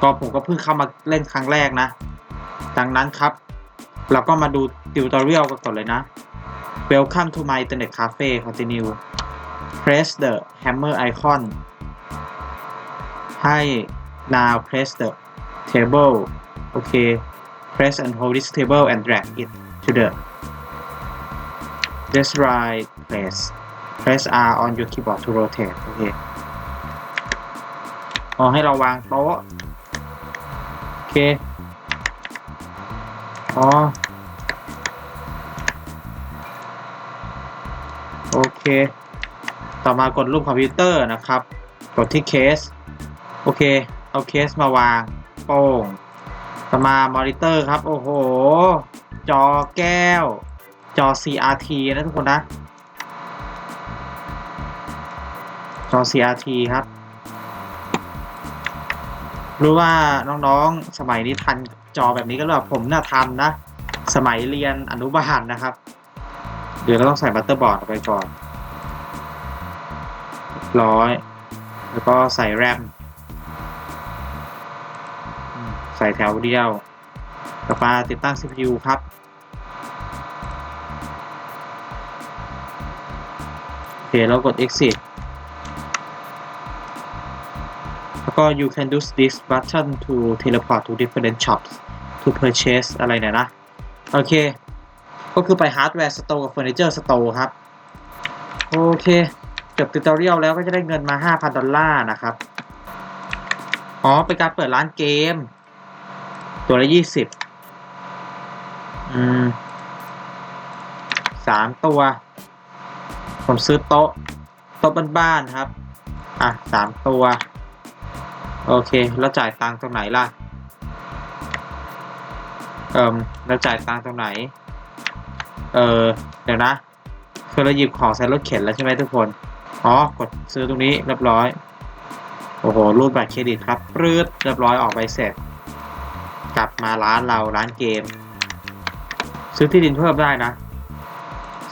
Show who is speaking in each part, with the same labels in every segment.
Speaker 1: ก็ผมก็เพิ่งเข้ามาเล่นครั้งแรกนะ ดังนั้นครับ เราก็มาดูติวตอเรียลกันก่อนเลยนะ Welcome to my internet cafe continue press the hammer icon ให้ now press the table โอเค press and hold this table and drag it to the this right place press R on your keyboard to rotate โอเคอ๋อให้เราวางโต๊ะ เค อ๋อ โอเค ต่อมากดรูปคอมพิวเตอร์นะครับ กดที่เคส โอเค เอาเคสมาวาง โป้งต่อมามอนิเตอร์ครับ โอ้โห จอแก้ว จอ CRT นะทุกคนนะ จอ CRT ครับ รู้ว่าน้องๆ สมัยนี้ทันจอแบบนี้ก็แบบผมน่าทันนะ สมัยเรียนอนุบาลนะครับ เดี๋ยวก็ต้องใส่บัตเตอร์บอร์ดไปก่อนร้อย แล้วก็ใส่แรม ใส่แถวเดียวต่อมาติดตั้ง CPU ครับ โอเค แล้วกด exit แล้วก็ you can use this button to teleport to different shops to purchase อะไรเนี่ยนะ โอเค ก็คือไป hardware store กับ furniture store ครับ โอเคจบติวตอเรียลแล้วก็จะได้เงินมา 5,000 ดอลลาร์นะครับ อ๋อ เป็นการเปิดร้านเกม ตัวละยี่สิบอืมสามตัว ผมซื้อโต๊ะ โต๊ะบ้านๆครับ อะสามตัว โอเค แล้วจ่ายตังค์ตรงไหนล่ะ เอิมแล้วจ่ายตังค์ตรงไหน เออเดี๋ยวนะ คือเราหยิบของใส่รถเข็นแล้วใช่ไหมทุกคน อ๋อ กดซื้อตรงนี้เรียบร้อย โอ้โห รูดบัตรเครดิตครับปรืดเรียบร้อยออกใบเสร็จ กลับมาร้านเราร้านเกม ซื้อที่ดินเพิ่มได้นะ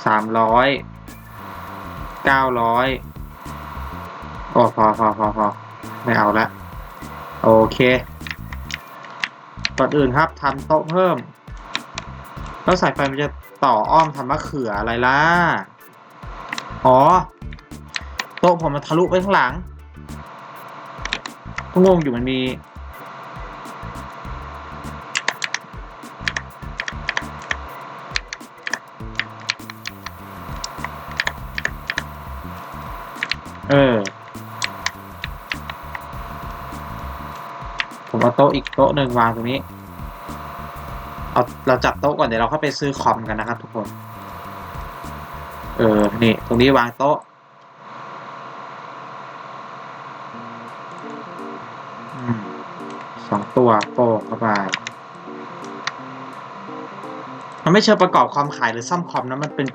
Speaker 1: สามร้อยเก้าร้อยโอ้พอพอพอพอไม่เอาละ โอเคก่อนอื่นครับทำโต๊ะเพิ่ม แล้วสายไฟมันจะต่ออ้อมทำมะเขืออะไรล่ะ อ๋อ โต๊ะผมมันทะลุไปข้างหลังก็งงอยู่มันมี เออ โต๊ะอีกโต๊ะหนึ่งวางตรงนี้ เอาเราจับโต๊ะก่อนเดี๋ยวเราเข้าไปซื้อคอมกันนะครับ ทุกคน เออ นี่ ตรงนี้วางโต๊ะสองตัวโป้งเข้าไปมันไม่เชิงประกอบคอมขายหรือซ่อมคอมนะมันเป็น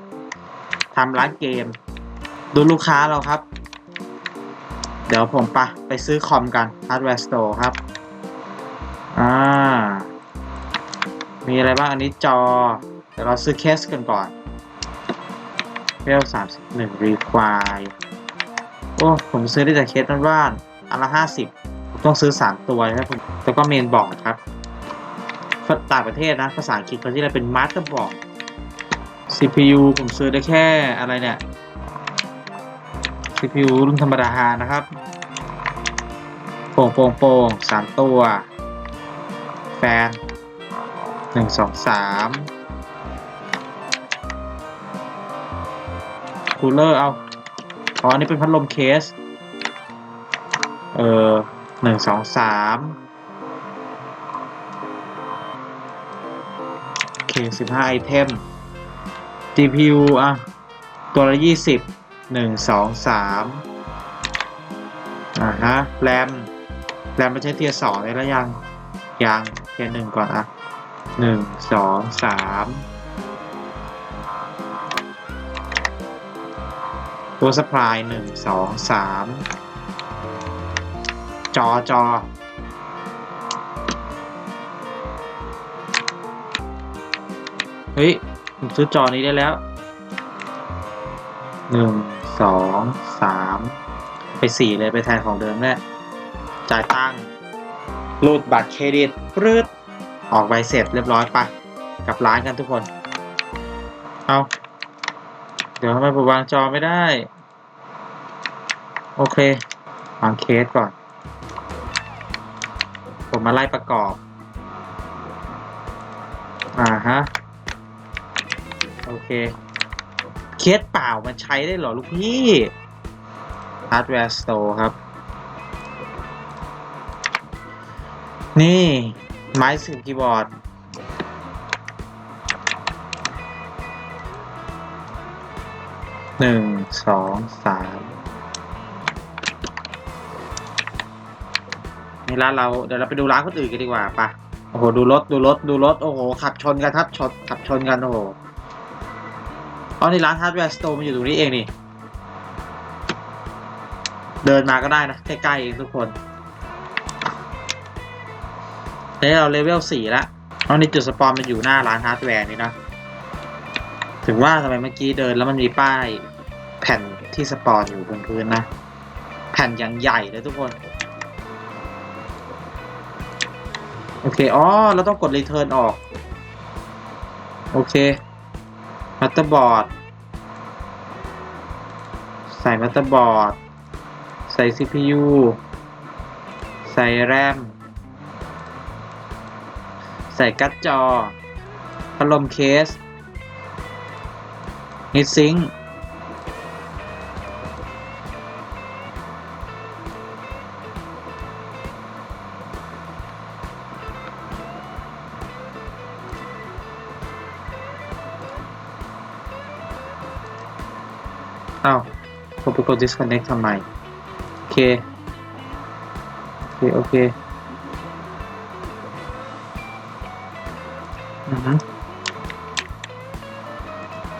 Speaker 1: ทำร้านเกม ดูลูกค้าเราครับ เดี๋ยวผมปะไปซื้อคอมกัน Hardware Store ครับ อ่า มีอะไรบ้าง อันนี้จอเดี๋ยวเราซื้อเคสกันก่อนเวลสามสิบหนึ่งรีควายโอ้ ผมซื้อได้จากเคสบ้านๆอันละห้าสิบต้องซื้อสามตัวนะครับผมแล้วก็เมนบอร์ดครับต่างประเทศนะ ภาษาอังกฤษเขาที่เรียกเป็นมาสเตอร์บอร์ด CPU ผมซื้อได้แค่อะไรเนี่ย CPU รุ่นธรรมดานะครับ โป่งโป่งโป่งสามตัว แฟนหนึ่งสองสามคูลเลอร์เอาอ๋ออันนี้เป็นพัดลมเคส เออหนึ่งสองสามโอเคสิบห้าไอเทม GPU อะ ตัวละยี่สิบหนึ่งสองสามอ่าฮะ แรมแล้วไม่ใช่เทียร์สองเลยแล้วยัง ยัง ทียร์หนึ่งก่อนอะหนึ่งสองสามตัวสปายหนึ่งสองสามจอจอเฮ้ยผมซื้อจอนี้ได้แล้วหนึ่งสองสามไปสี่เลยไปแทนของเดิมแน่จ่ายตังค์ รูดบัตรเครดิตปรืดออกใบเสร็จเรียบร้อยไปกลับร้านกันทุกคน เอาเดี๋ยวทำไมผมวางจอไม่ได้ โอเควางเคสก่อน ผมมาไล่ประกอบ อ่าฮะ โอเค เคสเปล่ามันใช้ได้เหรอลูกพี่ Hardware Store ครับ นี่ไม้สืบคีย์บอร์ด หนึ่ง สอง สามนี่ร้านเราเดี๋ยวเราไปดูร้านคนอื่นกันดีกว่าปะโอ้โห ดูรถ ดูรถ ดูรถ โอ้โห ขับชนกันครับชนขับชนกัน โอ้โหอ๋อนี่ร้าน Hardware Store มันอยู่ตรงนี้เองนี่ เดินมาก็ได้นะ ใกล้ๆเองทุกคน นี่เราเลเวลสี่ล้วอ๋อนี่จุดสปอนมันอยู่หน้าร้านฮาร์ดแวร์นี่นะ ถึงว่าทำไมเมื่อกี้เดินแล้วมันมีป้ายแผ่นที่สปอนอยู่บนพื้นนะ แผ่นอย่างใหญ่เลยทุกคน โอเค อ๋อ เราต้องกดรีเทิร์นออก โอเคมัตเตอร์บอร์ด ใส่มัตเตอร์บอร์ด ใส่ CPU ใส่แรม ใส่การ์ดจอ พัดลมเคสนิดซิงอ้าวผมไปกด disconnect ทำไม โอเค โอเค โอเค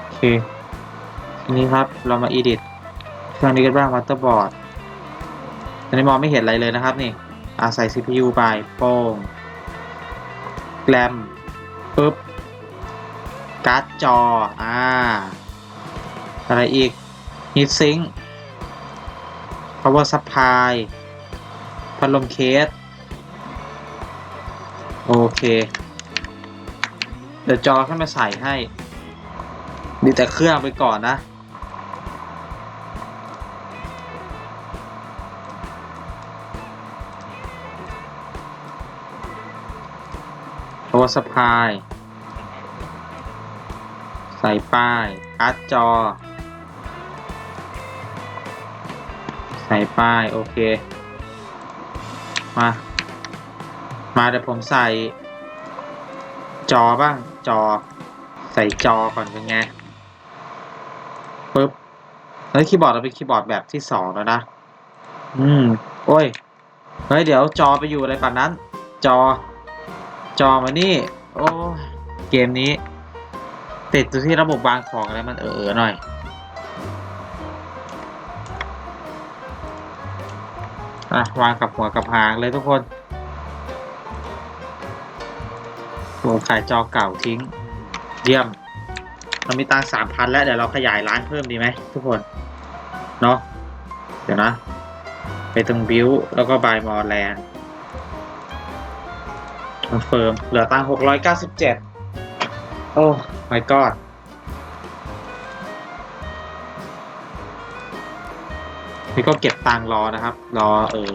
Speaker 1: โอเค ทีนี้ครับเรามา edit เครื่องนี้กันบ้าง motherboard ตอนนี้มองไม่เห็นอะไรเลยนะครับนี่อาใส่ CPU ไปโป้งแกรมปึ๊บการ์ดจอ อ่า อะไรอีก heat sink power supply พัดลมเคส โอเค เดี๋ยวจอขึ้นมาใส่ให้ดีแต่เครื่องไปก่อนนะ power supply ใส่ป้ายการ์ดจอ ใส่ป้าย โอเค มา มาเดี๋ยวผมใส่ จอบ้าง จอ ใส่จอก่อนเป็นไงปึ๊บแล้วคีย์บอร์ดเราเป็นคีย์บอร์ดแบบที่สองแล้วนะ อืม โอ้ย เฮ้ย เดี๋ยวจอไปอยู่อะไรป่านนั้น จอ จอมานี่ โอ้ยเกมนี้ ติดตัวที่ระบบบางของอะไรมันเออๆหน่อย อะ วางกับหัวกับหางเลยทุกคน ผมขายจอเก่าทิ้ง เยี่ยม เรามีตังสามพันแล้ว เดี๋ยวเราขยายร้านเพิ่มดีไหมทุกคน เนาะเดี๋ยวนะ ไปตรงบิวแล้วก็บายมอร์แลนด์คอนเฟิร์ม เหลือตังหกร้อยเก้าสิบเจ็ดโอ้ my god นี่ก็เก็บตังรอนะครับ รอเออ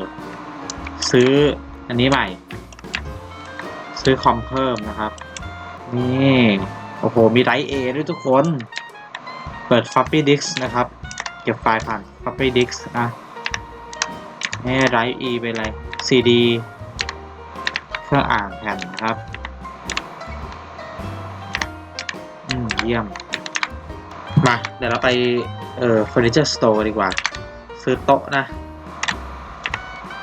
Speaker 1: ซื้ออันนี้ใหม่ ซื้อคอมเพิ่มนะครับ นี่โอ้โห มีไรเอด้วยทุกคน เปิด floppy disk นะครับ เก็บไฟล์ผ่าน floppy disk อะนี่ไรเอไปเลย CD เครื่องอ่านแผ่นนะครับ อืม เยี่ยม มา เดี๋ยวเราไป เอ่อ furniture store ดีกว่า ซื้อโต๊ะนะ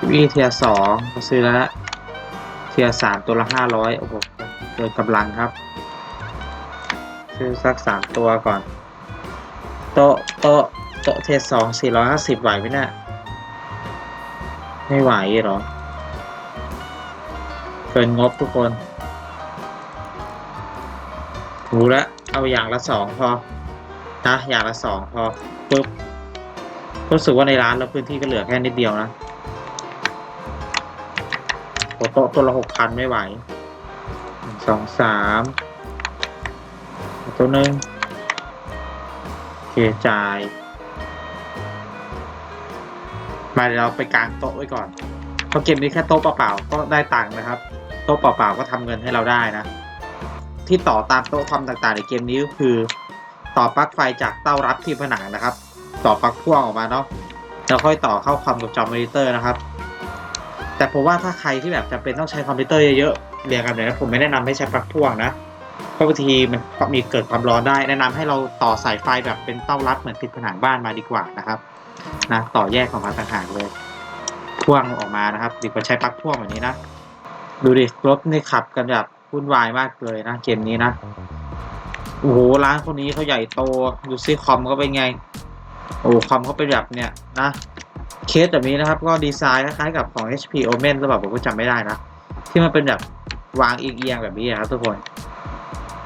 Speaker 1: วีเทียสองก็ซื้อแล้ว ทียร์สามตัวละห้าร้อยโอ้โหเกินกำลังครับ ซื้อสักสามตัวก่อน โต๊ะโต๊ะโต๊ะเทียสองสี่ร้อยห้าสิบไหวไหมเนี่ยไม่ไหวหรอ เกินงบทุกคนรู้แล้วเอาอย่างละสองพอนะอย่างละสองพอปุ๊บรู้สึกว่าในร้านเราพื้นที่ก็เหลือแค่นิดเดียวนะ โอ้โต๊ะตัวละหกพันไม่ไหวหนึ่งสองสามตัวหนึ่งเคจ่าย มาเดี๋ยวเราไปกางโต๊ะไว้ก่อนเพราะเกมนี้แค่โต๊ะเปล่าๆก็ได้ตังค์นะครับ โต๊ะเปล่าๆก็ทำเงินให้เราได้นะ ที่ต่อตามโต๊ะคอมต่างๆ ในเกมนี้ก็คือ ต่อปลั๊กไฟจากเต้ารับที่ผนังนะครับ ต่อปลั๊กพ่วงออกมาเนาะแล้วค่อยต่อเข้าคอมกับจอมอนิเตอร์นะครับ แต่ผมว่าถ้าใครที่แบบจำเป็นต้องใช้คอมพิวเตอร์เยอะๆเรียนกันเลยนะผมไม่แนะนำให้ใช้ปลั๊กพ่วงนะเพราะบางทีมันมีเกิดความร้อนได้ แนะนำให้เราต่อสายไฟแบบเป็นเต้ารับเหมือนติดผนังบ้านมาดีกว่านะครับนะต่อแยกออกมาต่างหากเลยพ่วงออกมานะครับ ดีกว่าใช้ปลั๊กพ่วงแบบนี้นะดูดิรถนี่ขับกันแบบวุ่นวายมากเลยนะเกมนี้นะโอ้โหร้านคนนี้เขาใหญ่โตดูซิคอมก็เป็นไง โอ้คอมเขาเป็นแบบเนี้ยนะ เคสแบบนี้นะครับ ก็ดีไซน์คล้ายๆกับของ HP Omen หรือเปล่าผมก็จำไม่ได้นะ ที่มันเป็นแบบวางเอียงๆแบบนี้อะครับทุกคน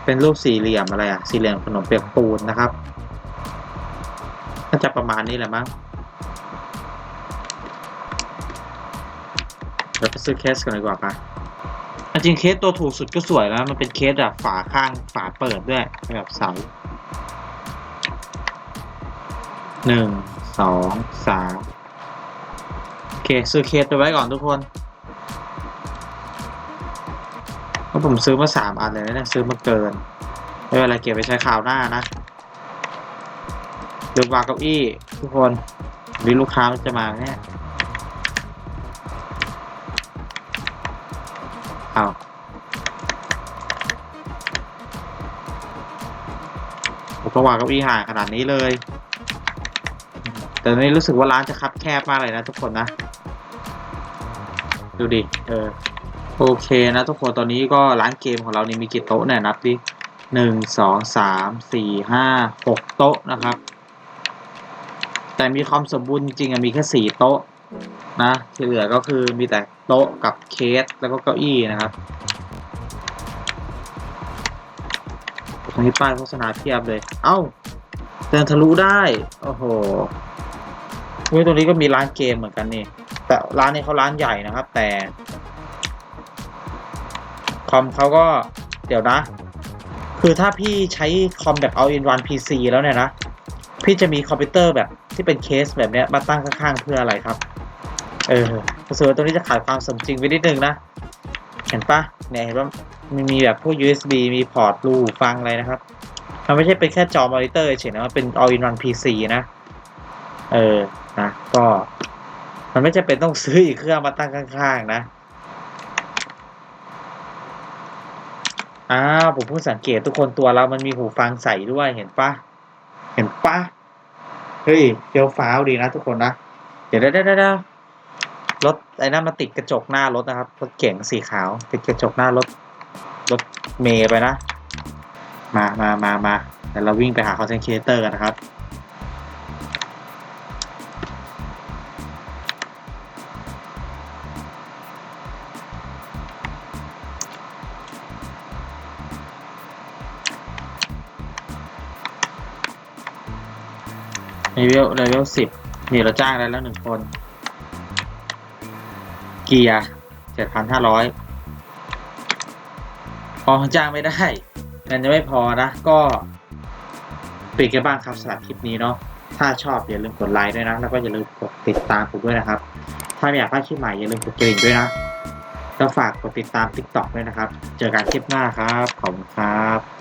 Speaker 1: เป็นรูปสี่เหลี่ยมอะไรอะสี่เหลี่ยมขนมเปียกปูนนะครับน่าจะประมาณนี้แหละมั้งเดี๋ยวไปซื้อเคสกันดีกว่าปะจริงเคสตัวถูกสุดก็สวยแล้ว มันเป็นเคสแบบฝาข้างฝาเปิดด้วยแบบเสาหนึ่งสองสาม เค ซื้อเคสไปไว้ก่อนทุกคนเพราะผมซื้อมาสามอันเลยนะซื้อมาเกิน ไม่เป็นไรเก็บไปใช้คราวหน้านะเดี๋ยววางเก้าอี้ทุกคนหรือลูกค้ามันจะมาเนี่ยเอาผมก็วางเก้าอี้ห่างขนาดนี้เลย แต่นนี้รู้สึกว่าร้านจะคับแคบมากเลยนะทุกคนนะ ดูดิ เออ โอเคนะทุกคนตอนนี้ก็ร้านเกมของเรานี่มีกี่โต๊ะเนี่ยนับดิหนึ่งสองสามสี่ห้าหกโต๊ะนะครับ แต่มีความสมบูรณ์จริงอะมีแค่สี่โต๊ะนะที่เหลือก็คือมีแต่โต๊ะกับเคสแล้วก็เก้าอี้นะครับตรงนี้ป้ายโฆษณาเพียบเลย เอ้าเดินทะลุได้ โอ้โหอุ้ยตรงนี้ก็มีร้านเกมเหมือนกันนี่ แต่ร้านนี้เขาร้านใหญ่นะครับ แต่คอมเขาก็เดี๋ยวนะ คือถ้าพี่ใช้คอมแบบ all in one PC แล้วเนี่ยนะ พี่จะมีคอมพิวเตอร์แบบที่เป็นเคสแบบเนี้ยมาตั้งข้างๆเพื่ออะไรครับ เออรู้สึกว่าตัวนี้จะขายความสมจริงไปนิดนึงนะ เห็นปะเนี่ยเห็นว่ามันมีแบบพวก USB มีพอร์ตรูฟังอะไรนะครับ มันไม่ใช่เป็นแค่จอมอนิเตอร์เฉยนะมันเป็น all in one PC นะ เออ นะ ก็ มันไม่จำเป็นต้องซื้ออีกเครื่องมาตั้งข้างๆนะ อ้าว ผมเพิ่งสังเกตทุกคนตัวเรามันมีหูฟังใส่ด้วยเห็นปะเห็นปะเฮ้ยเฟี้ยวฟ้าวดีนะทุกคนนะ เดี๋ยวได้ได้ได้รถไอ้นั่นมาติดกระจกหน้ารถนะครับรถเก๋งสีขาว ติดกระจกหน้ารถรถเมย์ไปนะ มามามามาเดี๋ยวเราวิ่งไปหาคอนเทนต์ครีเอเตอร์กันนะครับ เลเวลเลเวลสิบนี่เราจ้างได้แล้วหนึ่งคน เกียร์เจ็ดพันห้าร้อยพอจ้างไม่ได้เงินจะไม่พอนะ ก็ปิดกันบ้างครับสำหรับคลิปนี้เนาะถ้าชอบอย่าลืมกดไลค์ด้วยนะ แล้วก็อย่าลืมกดติดตามผมด้วยนะครับ ถ้าไม่อยากพลาดคลิปใหม่อย่าลืมกดกระดิ่งด้วยนะแล้วฝากกดติดตาม TikTok ด้วยนะครับ เจอกันคลิปหน้าครับ ขอบคุณครับ